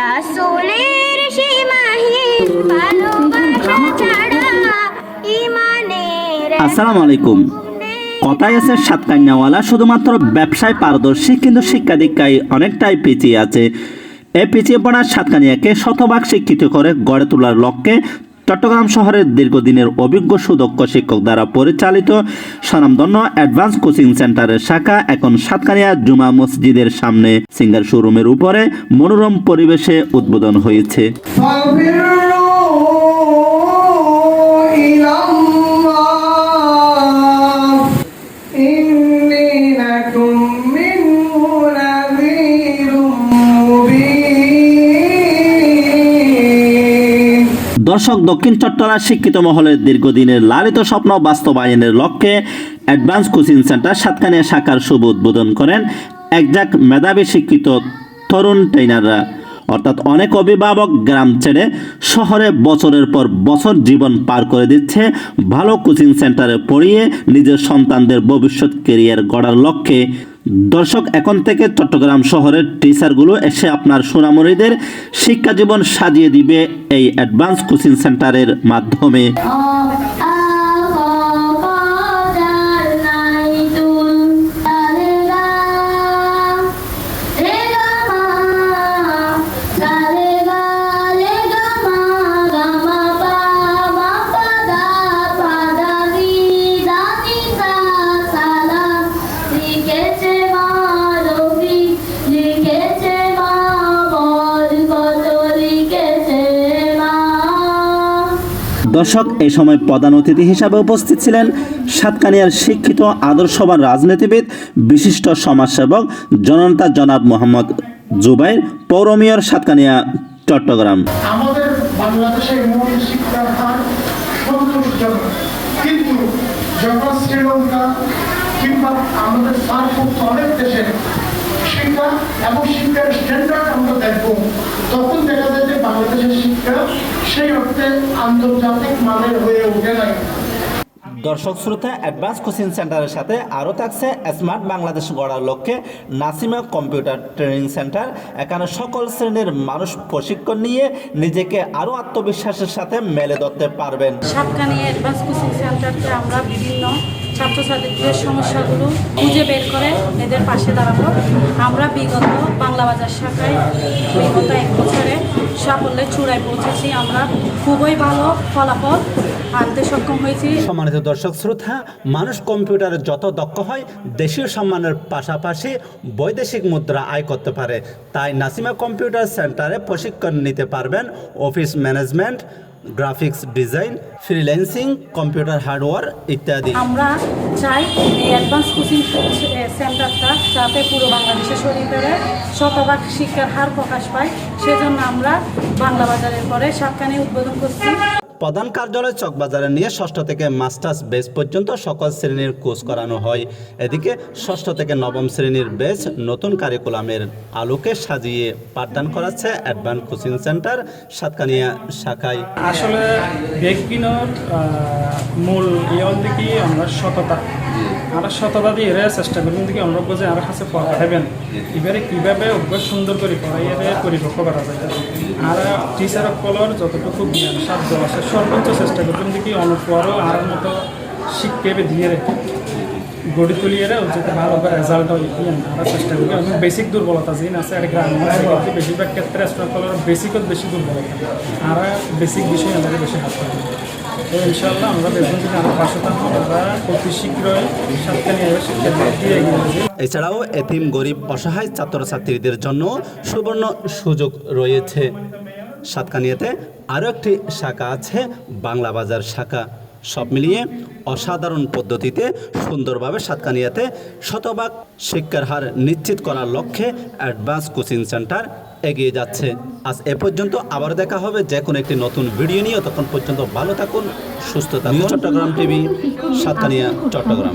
রাসূলের আসসালামু আলাইকুম। কথায় আছে সাতকান্যাওয়ালা শুধুমাত্র ব্যবসায় পারদর্শী, কিন্তু শিক্ষা দীক্ষায় অনেকটাই পিছিয়ে আছে। এই পিছিয়ে পড়া সাতকানিয়াকে শতভাগ শিক্ষিত করে গড়ে তোলার লক্ষ্যে চট্টগ্রাম শহরের দীর্ঘদিনের অভিজ্ঞ সুদক্ষ শিক্ষক দ্বারা পরিচালিত স্বনামধন্য অ্যাডভান্স কোচিং সেন্টারের শাখা এখন সাতকানিয়া জুমা মসজিদের সামনে সিঙ্গার শোরুমের উপরে মনোরম পরিবেশে উদ্বোধন হয়েছে ففروا إلى الله إني لكم منه نذير مبين দর্শক দক্ষিণ চট্টগ্রাম শিক্ষিত মহলের দীর্ঘদিনের লালিত স্বপ্ন বাস্তবায়নের লক্ষ্যে অ্যাডভান্স কোচিং সেন্টার সাতকানিয়া শাখার শুভ উদ্বোধন করেন একজাক মেধাবী শিক্ষিত তরুণ ট্রেনাররা অর্থাৎ অনেক অভিভাবক গ্রাম ছেড়ে শহরে বছরের পর বছর জীবন পার করে দিচ্ছে, ভালো কোচিং সেন্টারে পড়িয়ে নিজের সন্তানদের ভবিষ্যৎ কেরিয়ার গড়ার লক্ষ্যে। দর্শক, এখন থেকে চট্টগ্রাম শহরের টিচারগুলো এসে আপনার সোনামরিদের শিক্ষা জীবন সাজিয়ে দিবে এই অ্যাডভান্স কোচিং সেন্টারের মাধ্যমে। দর্শক এই সময় প্রধান অতিথি হিসাবে উপস্থিত ছিলেন সাতকানিয়ার শিক্ষিত আদর্শবান রাজনীতিবিদ, বিশিষ্ট সমাজসেবক জনতা জনাব মোহাম্মদ জুবাইর, পৌর মেয়র সাতকানিয়া, চট্টগ্রাম। আমাদের শ্রীলঙ্কা কিংবা আমাদের অনেক দেশের শিক্ষা এবং শিক্ষার স্ট্যান্ডার্ড আমরা দেখব। তখন দেখা যায় যে বাংলাদেশের শিক্ষা সেই অর্থে আন্তর্জাতিক মানের হয়ে ওঠে নাই। দর্শক শ্রোতা অ্যাডভান্স কোচিং সেন্টারের সাথে আরও থাকছে স্মার্ট বাংলাদেশ গড়ার লক্ষ্যে নাসিমা কম্পিউটার ট্রেনিং সেন্টার এখানে সকল শ্রেণির মানুষ প্রশিক্ষণ নিয়ে নিজেকে আরও আত্মবিশ্বাসের সাথে মেলে ধরতে পারবেন। সাতখানি অ্যাডভান্স কোচিং সেন্টারকে আমরা বিভিন্ন ছাত্রছাত্রীদের সমস্যাগুলো খুঁজে বের করে এদের পাশে দাঁড়াবো আমরা বিগত বাংলা বাজার শাখায় বিগত এক বছরে সাফল্যের চূড়ায় পৌঁছেছি। আমরা খুবই ভালো ফলাফল আনতে সক্ষম হয়েছি। সম্মানিত দর্শক শ্রোতা, মানুষ কম্পিউটারে যত দক্ষ হয়, দেশীয় সম্মানের পাশাপাশি বৈদেশিক মুদ্রা আয় করতে পারে। তাই নাসিমা কম্পিউটার সেন্টারে প্রশিক্ষণ নিতে পারবেন office management graphics design freelancing computer hardware ইত্যাদি। আমরা চাই এই অ্যাডভান্স কোচিং সেন্টারটা যাতে পুরো বাংলাদেশে ছড়িয়ে পড়ে, শতভাগ শিক্ষার হার প্রকাশ পায়। সেজন্য আমরা বাংলা বাজারের পরে সাতখানি উদ্বোধন করছি। প্রধান কার্যালয় চকবাজারে নিয়ে ষষ্ঠ থেকে মাস্টার্স বেস পর্যন্ত সকল শ্রেণির কোর্স করানো হয়। এদিকে ষষ্ঠ থেকে নবম শ্রেণির বেস নতুন কারিকুলামের আলোকে সাজিয়ে পাঠদান করাচ্ছে অ্যাডভান্স কোচিং সেন্টার সাতকানিয়া শাখায়। আসলে ব্যক্তিনৰ মূল ইয়ল দেখি আমরা সততা। আমরা সততা দিয়ে এর চেষ্টা করি দেখি আমরা যে আর কাছে পড়াবেন এবারে কীভাবে অভ্যাস সুন্দর করে পড়াই এর পরিপক্ক করা যায়? আর টিচার সকলের যতটুকু জ্ঞান সাধ্য আছে সর্বোচ্চ চেষ্টা করবেন দেখি অনুপরও আর মতো শিক্ষা দিয়ে রেখে। গড়ি তুলিয়ে যাতে ভালো করে রেজাল্ট হয় আমরা চেষ্টা করি। আমি বেসিক দুর্বলতা যিনি আছে আর গ্রাম অঞ্চলে বেশিরভাগ ক্ষেত্রে সকলের বেসিকত বেশি দুর্বলতা। আর বেসিক বিষয় আমাদের বেশি হাত পাই তো ইনশাল্লাহ আমরা দেখুন যদি আমরা পাশে থাকব আমরা অতি শীঘ্রই সাতখানি শিক্ষা দিয়ে এগিয়ে এছাড়াও এতিম গরিব অসহায় ছাত্রছাত্রীদের জন্য সুবর্ণ সুযোগ রয়েছে। সাতকানিয়াতে আরও একটি শাখা আছে, বাংলা বাজার শাখা। সব মিলিয়ে অসাধারণ পদ্ধতিতে সুন্দরভাবে সাতকানিয়াতে শতভাগ শিক্ষার হার নিশ্চিত করার লক্ষ্যে অ্যাডভান্স কোচিং সেন্টার এগিয়ে যাচ্ছে। আজ এ পর্যন্ত আবার দেখা হবে, যে কোনো একটি নতুন ভিডিও নিয়ে। তখন পর্যন্ত ভালো থাকুন, সুস্থ থাকুন। চট্টগ্রাম টিভি, সাতকানিয়া, চট্টগ্রাম।